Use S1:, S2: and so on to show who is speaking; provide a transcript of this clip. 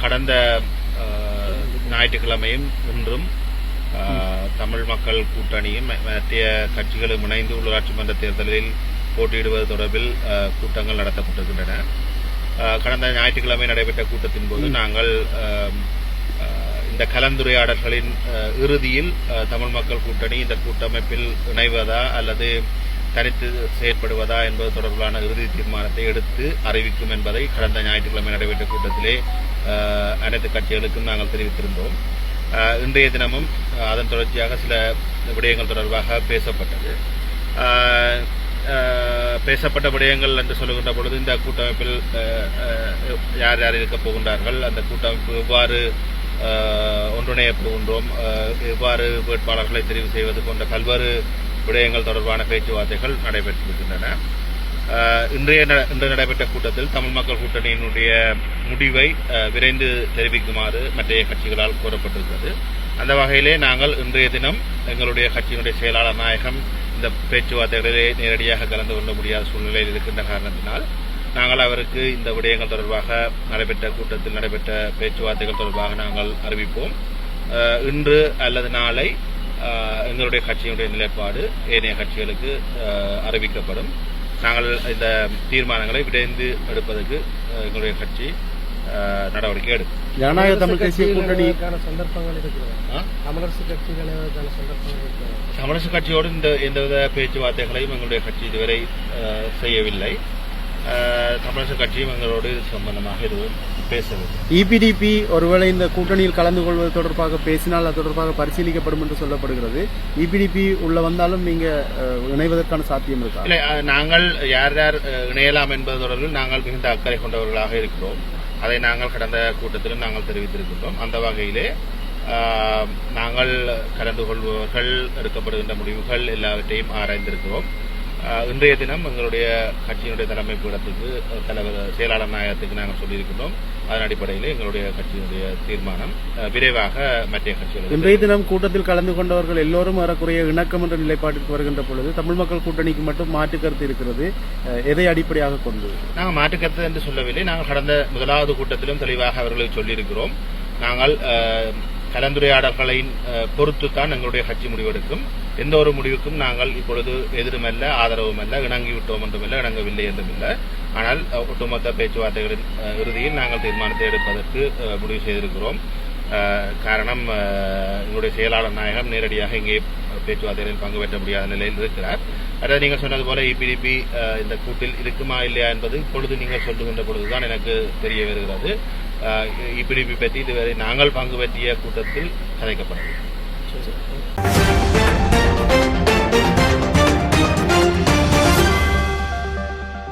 S1: கடந்த ஞாயிற்றுக்கிழமையும் இன்றும் தமிழ் மக்கள் கூட்டணியும் ம- மற்ற கட்சிகளும் இணைந்து உள்ளாட்சி மன்ற தேர்தலில் போட்டியிடுவது தொடர்பில் கூட்டங்கள் நடத்தப்பட்டிருக்கின்றன. கடந்த ஞாயிற்றுக்கிழமை நடைபெற்ற கூட்டத்தின் போது நாங்கள் இந்த கலந்துரையாடல்களின் இறுதியில் தமிழ் மக்கள் கூட்டணி இந்த கூட்டமைப்பில் இணைவதா அல்லது தனித்து செயற்படுவதா என்பது தொடர்பிலான இறுதி தீர்மானத்தை எடுத்து அறிவிக்கும் என்பதை கடந்த ஞாயிற்றுக்கிழமை நடைபெற்ற கூட்டத்திலே அனைத்து கட்சிகளுக்கும் நாங்கள் தெரிவித்திருந்தோம். இன்றைய தினமும் அதன் தொடர்ச்சியாக சில விடயங்கள் தொடர்பாக பேசப்பட்டது. பேசப்பட்ட விடயங்கள் என்று சொல்லுகின்ற பொழுது இந்த கூட்டமைப்பில் யார் யார் இருக்கப் போகின்றார்கள் அந்த கூட்டமைப்பு எவ்வாறு ஒன்றிணையப் போகின்றோம் எவ்வாறு வேட்பாளர்களை தெரிவு செய்வது போன்ற பல்வேறு விடயங்கள் தொடர்பான பேச்சுவார்த்தைகள் நடைபெற்றிருக்கின்றன இன்றைய இன்று நடைபெற்ற கூட்டத்தில் தமிழ் மக்கள் கூட்டணியினுடைய முடிவை விரைந்து தெரிவிக்குமாறு மற்றைய கட்சிகளால் கோரப்பட்டிருக்கிறது. அந்த வகையிலே நாங்கள் இன்றைய தினம் எங்களுடைய கட்சியினுடைய செயலாளர் நாயகம் இந்த பேச்சுவார்த்தைகளிலே நேரடியாக கலந்து கொள்ள முடியாத சூழ்நிலையில் இருக்கின்ற காரணத்தினால் நாங்கள் அவருக்கு இந்த விடயங்கள் தொடர்பாக நடைபெற்ற கூட்டத்தில் நடைபெற்ற பேச்சுவார்த்தைகள் தொடர்பாக நாங்கள் அறிவிப்போம். இன்று அல்லது நாளை எங்களுடைய கட்சியினுடைய நிலைப்பாடு ஏனைய கட்சிகளுக்கு அஹ், அறிவிக்கப்படும். நாங்கள் இந்த தீர்மானங்களை விரைந்து எடுப்பதற்கு எங்களுடைய கட்சி அஹ், நடவடிக்கை எடுக்கும்.
S2: ஜனநாயக தமிழ் தேசிய கூட்டணி
S3: இணைவதற்கான சந்தர்ப்பங்கள் இருக்கிறது? தமிழரசு இணைவதற்கான சந்தர்ப்பங்கள்
S1: தமிழரசு கட்சியோடு இந்த எந்தவித பேச்சுவார்த்தைகளையும் எங்களுடைய கட்சி இதுவரை அஹ், செய்யவில்லை. தமிழரசு கட்சியும் எங்களோடு இது சம்பந்தமாக எதுவும் பேசவில்லை.
S2: இபிடிபி ஒருவேளை இந்த கூட்டணியில் கலந்து கொள்வது தொடர்பாக பேசினால் அது தொடர்பாக பரிசீலிக்கப்படும் என்று சொல்லப்படுகிறது. இபிடிபி உள்ள வந்தாலும் நீங்க இணைவதற்கான சாத்தியம் இருக்கா?
S1: இல்லை நாங்கள் யார் யார் இணையலாம் என்பது தொடர்பில் நாங்கள் மிகுந்த அக்கறை கொண்டவர்களாக இருக்கிறோம். அதை நாங்கள் கடந்த கூட்டத்திலும் நாங்கள் தெரிவித்திருக்கின்றோம் அந்த வகையிலே நாங்கள் கலந்து கொள்பவர்கள் எடுக்கப்படுகின்ற முடிவுகள் எல்லாவற்றையும் ஆராய்ந்திருக்கிறோம். இன்றைய தினம் எங்களுடைய கட்சியினுடைய தலைமை பீடத்துக்கு அஹ், தலைவர் செயலாளர் நாயகத்துக்கு நாங்கள் சொல்லியிருக்கின்றோம். அதன் அடிப்படையில் எங்களுடைய கட்சியினுடைய தீர்மானம் விரைவாக மற்ற கட்சிகளுக்கு
S2: இன்றைய தினம் கூட்டத்தில் கலந்து கொண்டவர்கள் எல்லோரும் ஏறக்குறைய இணக்கம் என்ற நிலைப்பாட்டிற்கு வருகின்ற பொழுது தமிழ் மக்கள் கூட்டணிக்கு மட்டும் மாற்று கருத்து இருக்கிறது எதை அடிப்படையாக கொண்டு
S1: நாங்கள் மாற்றுக்கருத்து என்று சொல்லவில்லை. நாங்கள் கடந்த முதலாவது கூட்டத்திலும் தெளிவாக அவர்களுக்கு சொல்லியிருக்கிறோம். நாங்கள் கலந்துரையாடல்களின் பொறுத்து பொறுத்துத்தான் எங்களுடைய கட்சி முடிவெடுக்கும். எந்த ஒரு முடிவுக்கும் நாங்கள் இப்பொழுது எதிருமல்ல ஆதரவுமல்ல அல்ல இணங்கிவிட்டோம் என்றுமில்ல இணங்கவில்லை என்றுமில்ல. ஆனால் ஒட்டுமொத்த பேச்சுவார்த்தைகளின் இறுதியில் நாங்கள் தீர்மானத்தை எடுப்பதற்கு முடிவு செய்திருக்கிறோம். காரணம் எங்களுடைய செயலாளர் நாயகம் நேரடியாக இங்கே பேச்சுவார்த்தைகளில் பங்கு பெற்ற முடியாத நிலையில் இருக்கிறார். அதாவது நீங்கள் சொன்னது போல இபிடிபி இந்த கூட்டில் இருக்குமா இல்லையா என்பது இப்பொழுது நீங்கள் சொல்லுகின்ற பொழுதுதான் எனக்கு தெரிய வருகிறது. இபிடிபி பற்றி இதுவரை நாங்கள் பங்கு பற்றிய கூட்டத்தில் கதைக்கப்படவில்லை